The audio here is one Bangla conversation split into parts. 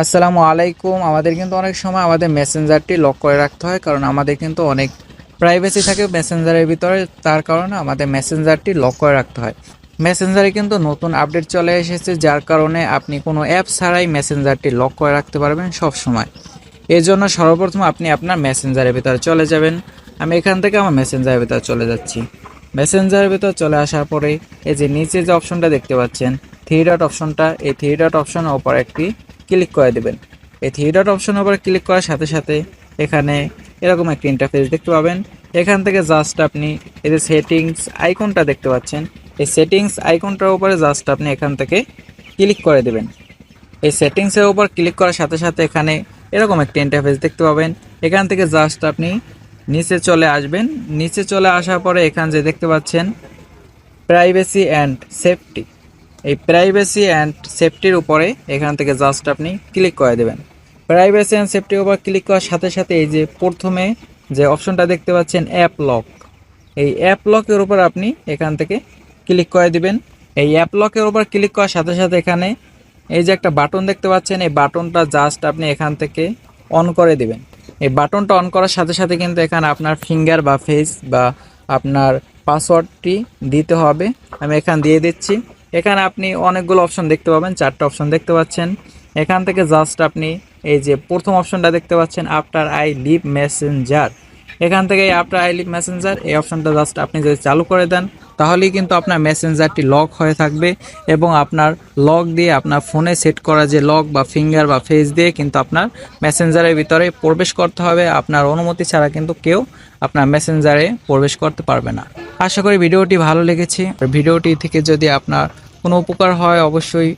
আসসালামু আলাইকুম। আমাদের কিন্তু অনেক সময় আমাদের মেসেঞ্জারটি লক করে রাখতে হয়, কারণ আমাদের কিন্তু অনেক প্রাইভেসি থাকে মেসেঞ্জারের ভিতরে, তার কারণে আমাদের মেসেঞ্জারটি লক করে রাখতে হয়। মেসেঞ্জারে কিন্তু নতুন আপডেট চলে এসেছে, যার কারণে আপনি কোনো অ্যাপ ছাড়াই মেসেঞ্জারটি লক করে রাখতে পারবেন সব সময় এর জন্য সর্বপ্রথম আপনি আপনার মেসেঞ্জারের ভিতরে চলে যাবেন। আমি এখান থেকে আমার মেসেঞ্জারের ভিতরে চলে যাচ্ছি। মেসেঞ্জারের ভিতর চলে আসার পরে এই যে নিচে যে অপশনটা দেখতে পাচ্ছেন থ্রি ডট অপশনটা এই থ্রি ডট অপশনের ওপর একটি ক্লিক করে দেবেন। এই থ্রি ডট অপশনের ওপর ক্লিক করার সাথে সাথে এখানে এরকম একটি ইন্টারফেস দেখতে পাবেন। এখান থেকে জাস্ট আপনি এই যে সেটিংস আইকনটা দেখতে পাচ্ছেন, এই সেটিংস আইকনটার উপরে জাস্ট আপনি এখান থেকে ক্লিক করে দেবেন। এই সেটিংসের উপর ক্লিক করার সাথে সাথে এখানে এরকম একটি ইন্টারফেস দেখতে পাবেন। এখান থেকে জাস্ট আপনি নিচে চলে আসবেন। নিচে চলে আসার পরে এখান যে দেখতে পাচ্ছেন প্রাইভেসি অ্যান্ড সেফটি এই প্রাইভেসি অ্যান্ড সেফটির উপরে এখান থেকে জাস্ট আপনি ক্লিক করে দেবেন। প্রাইভেসি অ্যান্ড সেফটির উপর ক্লিক করার সাথে সাথে এই যে প্রথমে যে অপশনটা দেখতে পাচ্ছেন অ্যাপ লক এই অ্যাপ লকের উপর আপনি এখান থেকে ক্লিক করে দিবেন। এই অ্যাপ লকের উপর ক্লিক করার সাথে সাথে এখানে এই যে একটা বাটন দেখতে পাচ্ছেন, এই বাটনটা জাস্ট আপনি এখান থেকে অন করে দিবেন। এই বাটনটা অন করার সাথে সাথে কিন্তু এখানে আপনার ফিঙ্গার বা ফেস বা আপনার পাসওয়ার্ডটি দিতে হবে। আমি এখান দিয়ে দিচ্ছি। এখানে আপনি অনেকগুলো অপশন দেখতে পাবেন, চারটা অপশন দেখতে পাচ্ছেন। এখান থেকে জাস্ট আপনি এই যে প্রথম অপশনটা দেখতে পাচ্ছেন আফটার আই লিভ মেসেঞ্জার এখান থেকে এই আফটার আই লিভ মেসেঞ্জার এই অপশনটা জাস্ট আপনি যদি চালু করে দেন, তাহলেই কিন্তু আপনার মেসেঞ্জারটি লক হয়ে থাকবে এবং আপনার লক দিয়ে আপনার ফোনে সেট করা যে লক বা ফিঙ্গার বা ফেস দিয়ে কিন্তু আপনার মেসেঞ্জারের ভিতরে প্রবেশ করতে হবে। আপনার অনুমতি ছাড়া কিন্তু কেউ আপনার মেসেঞ্জারে প্রবেশ করতে পারবে না। আশা করি ভিডিওটি ভালো লেগেছে। ভিডিওটি থেকে যদি আপনার কোনো উপকার হয়, অবশ্যই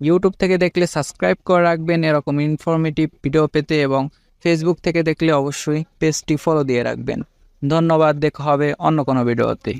ইউটিউব থেকে দেখলে সাবস্ক্রাইব করে রাখবেন। এরকম ইনফরমেটিভ ভিডিও পেতে এবং ফেসবুক থেকে দেখলে অবশ্যই পেজটি ফলো দিয়ে রাখবেন। ধন্যবাদ দেখা হবে অন্য কোনো ভিডিওতে